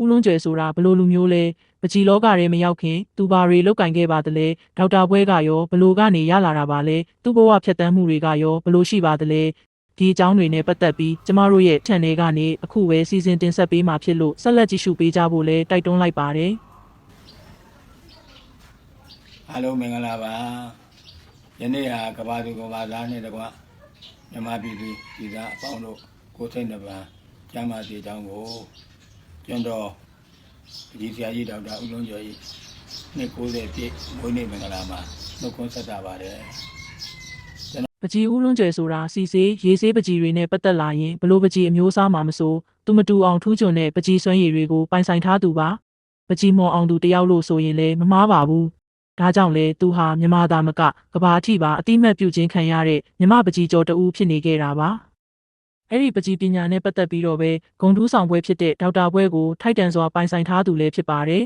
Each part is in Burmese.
ဦးလွန်းကျွယ်ဆိုတာဘလို့လူမျိုးလဲပကြီးလောကထဲမရောက်ခင်သူဘာတွေလောက်ကင်ခဲ့ပါသလဲဒေါက်တာဘွဲကရောဘလို့ကနေရလာတာပါလဲသူ့ဘဝဖြတ်တန်းမှုတွေကရောဘလို့ရှိပါသလဲဒီအကြောင်းတွေနဲ့ပတ်သက်ပြီးကျမတို့ရဲ့ထန်တွေကနေအခုပဲစီစဉ်တင်ဆက်ပေးမှာဖြစ်လို့ဆက်လက်ကြည့်ရှုပေးကြဖို့လဲတိုက်တွန်းလိုက်ပါတယ်အားလုံးမင်္ဂလာပါယနေ့ဟာကဘာသူကဘာသားနဲ့တကွမြန်မာပြည်သူပြည်သားအပေါင်းတို့ကိုယ်စိတ်နှပါကျမ်းမာစေကြောင်းကို ကျွန်တော်ဒီဆရာကြီးဒေါက်တာဦးလုံးကျော်ကြီးနှစ်90ပြည့်မွေးနေ့မင်္ဂလာမှာနှုတ်ခွန်းဆက်တာပါတယ်ပကြီးဦးလွန်းကျယ်ဆိုတာစီစေးရေးစေးပကြီးတွေနဲ့ပတ်သက်လာရင်ဘလို့ပကြီးအမျိုးအစားမှာမဆိုသူမတူအောင်ထူးချွန်တဲ့ပကြီးစွမ်းရည်တွေကိုပိုင်ဆိုင်ထားသူပါပကြီးမော်အောင်သူတယောက်လို့ဆိုရင်လည်းမမားပါဘူးဒါကြောင့်လေသူဟာမြမသားမကကဘာအထိပါအတိမတ်ပြုခြင်းခံရတဲ့မြမပကြီးကျော်တူဖြစ်နေခဲ့တာပါ အဲ့ဒီပကြီးပညာနဲ့ပတ်သက်ပြီးတော့ပဲဂုံတူးဆောင်ပွဲဖြစ်တဲ့ဒေါက်တာဘွဲကိုထိုက်တန်စွာပိုင်ဆိုင်ထားသူလည်းဖြစ်ပါတယ်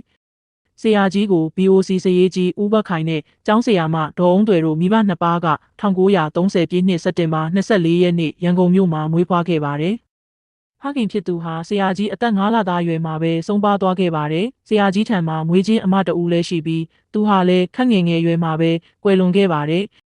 ဆရာကြီးကို BOC စရေးကြီးဦးဘခိုင်နဲ့ကျောင်းဆရာမဒေါ်အောင်တွေတို့မိဘနှစ်ပါးက1930ပြည့်နှစ်စက်တင်ဘာ24ရက်နေ့ရန်ကုန်မြို့မှာမွေးဖွားခဲ့ပါတယ်။ဖခင်ဖြစ်သူဟာဆရာကြီးအသက်9လသားအရွယ်မှာပဲဆုံးပါသွားခဲ့ပါတယ်။ဆရာကြီးထံမှာမွေးချင်းအမတအူလည်းရှိပြီးသူဟာလည်းခက်ငယ်ငယ်ရွယ်မှာပဲကွယ်လွန်ခဲ့ပါတယ်။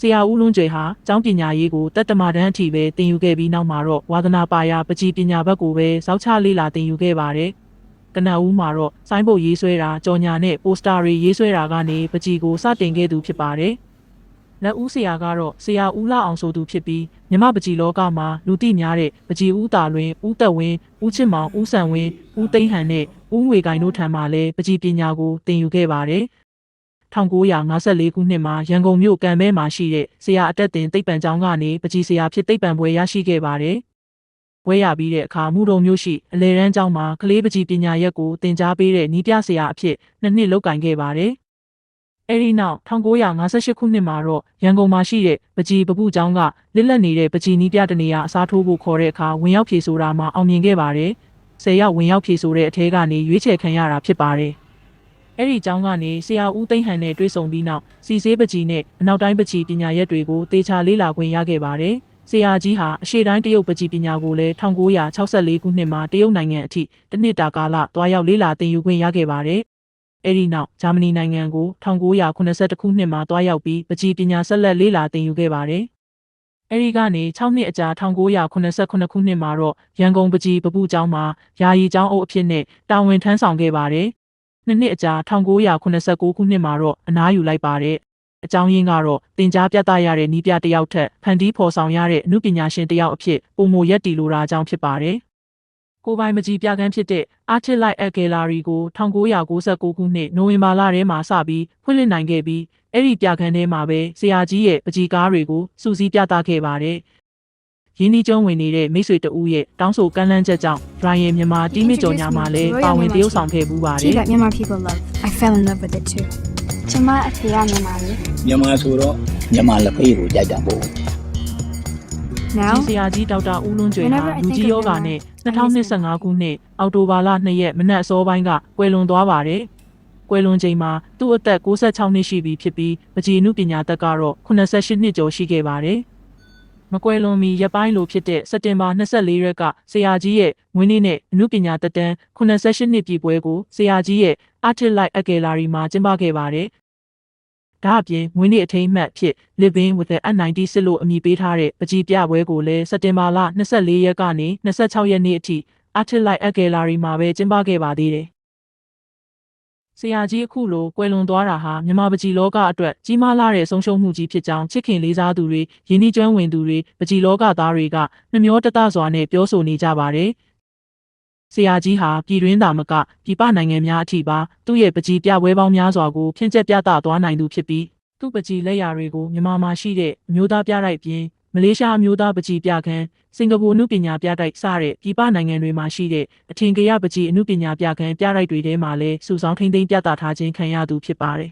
ဆရာဦးလွန်းကျွေဟာကျောင်းပညာရေးကိုတက်တမတန်းအထိပဲသင်ယူခဲ့ပြီးနောက်မှာတော့ဝါသနာပါရာပကြီးပညာဘက်ကိုပဲစောက်ချလေ့လာသင်ယူခဲ့ပါတယ်။ကနအူးမှာတော့ဆိုင်းဘုတ်ရေးဆွဲတာကြော်ညာနဲ့ပိုစတာတွေရေးဆွဲတာကနေပကြီးကိုစတင်ခဲ့သူဖြစ်ပါတယ်။လက်ဦးဆရာကတော့ဆရာဦးလာအောင်ဆိုသူဖြစ်ပြီးမြမပကြီးလောကမှာလူသိများတဲ့ပကြီးဦးတာလွင်ဦးသက်ဝင်းဦးချစ်မောင်ဦးဆန်ဝင်းဦးသိန်းဟန်နဲ့ဦးငွေကိုင်တို့ထံမှလည်းပကြီးပညာကိုသင်ယူခဲ့ပါတယ်။ 1954ခုနှစ်မှာရန်ကုန်မြို့ကံမဲမှာရှိတဲ့ဆရာအတက်တင်သိပ္ပံကျောင်းကနေပကြီးဆရာဖြစ်သိပ္ပံဘွဲရရှိခဲ့ပါတယ်။ဝဲရပြီးတဲ့အခါမူတုံမျိုးရှိအလေရန်ကျောင်းမှာကလေးပကြီးပညာရက်ကိုသင်ကြားပေးတဲ့နီးပြဆရာအဖြစ်နှစ်နှစ်လုပ်ကင်ခဲ့ပါတယ်။အဲဒီနောက်1958ခုနှစ်မှာတော့ရန်ကုန်မှာရှိတဲ့ပကြီးပပုကျောင်းကလစ်လက်နေတဲ့ပကြီးနီးပြတနေရာအစားထိုးဖို့ခေါ်တဲ့အခါဝင်ရောက်ဖြေဆိုတာမှာအောင်မြင်ခဲ့ပါတယ်။ဆယ်ရောက်ဝင်ရောက်ဖြေဆိုတဲ့အထဲကနေရွေးချယ်ခံရတာဖြစ်ပါတယ်။ အဲဒီကျောင်းကနေဆရာဦးသိန်းဟန်နဲ့တွေ့ဆုံပြီးနောက်စီစေးပကြီးနဲ့အနောက်တိုင်းပကြီးပညာရက်တွေကိုတေချာလေးလာခွင့်ရခဲ့ပါတယ်။ဆရာကြီးဟာအရှေ့တိုင်းတရုတ်ပကြီးပညာကိုလည်း1964ခုနှစ်မှာတရုတ်နိုင်ငံအထိတစ်နှစ်တာကာလတွားရောက်လေ့လာသင်ယူခွင့်ရခဲ့ပါတယ်။အဲဒီနောက်ဂျာမနီနိုင်ငံကို1982ခုနှစ်မှာတွားရောက်ပြီးပကြီးပညာဆက်လက်လေ့လာသင်ယူခဲ့ပါတယ်။အဲဒီကနေ6နှစ်အကြာ1989ခုနှစ်မှာတော့ရန်ကုန်ပကြီးပပုကျောင်းမှာယာယီကျောင်းအုပ်အဖြစ်နဲ့တာဝန်ထမ်းဆောင်ခဲ့ပါတယ်။ နှစ်နှစ်အကြာ1989ခုနှစ်မှာတော့အနားယူလိုက်ပါတယ်။အကြောင်းရင်းကတော့တင် जा ပြသရတဲ့နီးပြတစ်ယောက်ထက်ဖန်တီးဖော်ဆောင်ရတဲ့အမှုပညာရှင်တစ်ယောက်အဖြစ်ပုံမရက်တီလိုတာအကြောင်းဖြစ်ပါတယ်။ကိုယ်ပိုင်မကြီးပြကန်းဖြစ်တဲ့ Artist Light Art Gallery ကို1996ခုနှစ်နိုဝင်ဘာလထဲမှာစပြီးဖွင့်လှစ်နိုင်ခဲ့ပြီးအဲ့ဒီပြကန်းထဲမှာပဲဆရာကြီးရဲ့ပကြီးကားတွေကိုစူးစီးပြသခဲ့ပါတယ်။ ရင်းနှီးကျုံဝင်နေတဲ့မိတ်ဆွေတဦးရဲ့တောင်းဆိုကမ်းလှမ်းချက်ကြောင့် Ryan မြန်မာတီးမစ်ကြော်ညာမှာလည်းပါဝင်တရုပ်ဆောင်ခဲ့ပူးပါတ Tea ယ် that Myanmar people love. I fell in love with it too. ကျမအဖေကမြန်မာလေ မြန်မာဆိုတော့မြန်မာလက်ဖေးကိုကြိုက်တာပေါ့ Now ကြီးဆရာကြီးဒေါက်တာဦးလွန်းကျွေဟာ Whenever I လူ think ကြီး of ယောဂ Myanmar, နဲ့ I miss 2025ခုနှစ်အောက်တိုဘာလ2ရက်မနက်အစောပိုင်းကကွယ်လွန်သွားပါတယ်။ကွယ်လွန်ချိန်မှာသူ့အသက်66နှစ်ရှိပြီဖြစ်ပြီးပကြီးနုပညာသက်ကတော့88နှစ်ကျော်ရှိခဲ့ပါတယ်။ မကွယ်လွန်မီရက်ပိုင်းလိုဖြစ်တဲ့စက်တင်ဘာ24ရက်ကဆရာကြီးရဲ့မွေးနေ့နဲ့အနုပညာသက်တမ်း88နှစ်ပြည့်ပွဲကိုဆရာကြီးရဲ့ Artist Light Art Gallery မှာကျင်းပခဲ့ပါတယ်။ဒါအပြင်မွေးနေ့အထိမ်းအမှတ်ဖြစ် Living with the N90 စစ်လို့အမည်ပေးထားတဲ့ပကြီးပြပွဲကိုလည်းစက်တင်ဘာလ24ရက်ကနေ26ရက်နေ့အထိ Artist Light Art Gallery မှာပဲကျင်းပခဲ့ပါသေးတယ်။ ဆရာကြီးအခုလိုကွယ်လွန်သွားတာဟာမြန်မာပကြီးလောကအတွက်ကြီးမားလာတဲ့ဆုံးရှုံးမှုကြီးဖြစ်ကြောင်းချစ်ခင်လေးစားသူတွေရင်းနှီးကျွမ်းဝင်သူတွေပကြီးလောကသားတွေကနှမျောတတစွာနဲ့ပြောဆိုနေကြပါတယ်။ဆရာကြီးဟာပြည်တွင်းသာမကပြည်ပနိုင်ငံများအထိပါသူ့ရဲ့ပကြီးပြပွဲပေါင်းများစွာကိုဖြန့်ကျက်ပြသသွားနိုင်သူဖြစ်ပြီးသူ့ပကြီးလက်ရာတွေကိုမြန်မာမှာရှိတဲ့အမျိုးသားပြတိုက်ပြင် မလေးရှားအမျိုးသားပကြီးပြခန်းစင်ကာပူအမှုပညာပြတိုက်စတဲ့ပြည်ပနိုင်ငံတွေမှာရှိတဲ့အထင်ကရပကြီးအမှုပညာပြခန်းပြတိုက်တွေထဲမှာလည်းစုဆောင်းထိန်းသိမ်းပြသထားခြင်းခံရသူဖြစ်ပါတယ်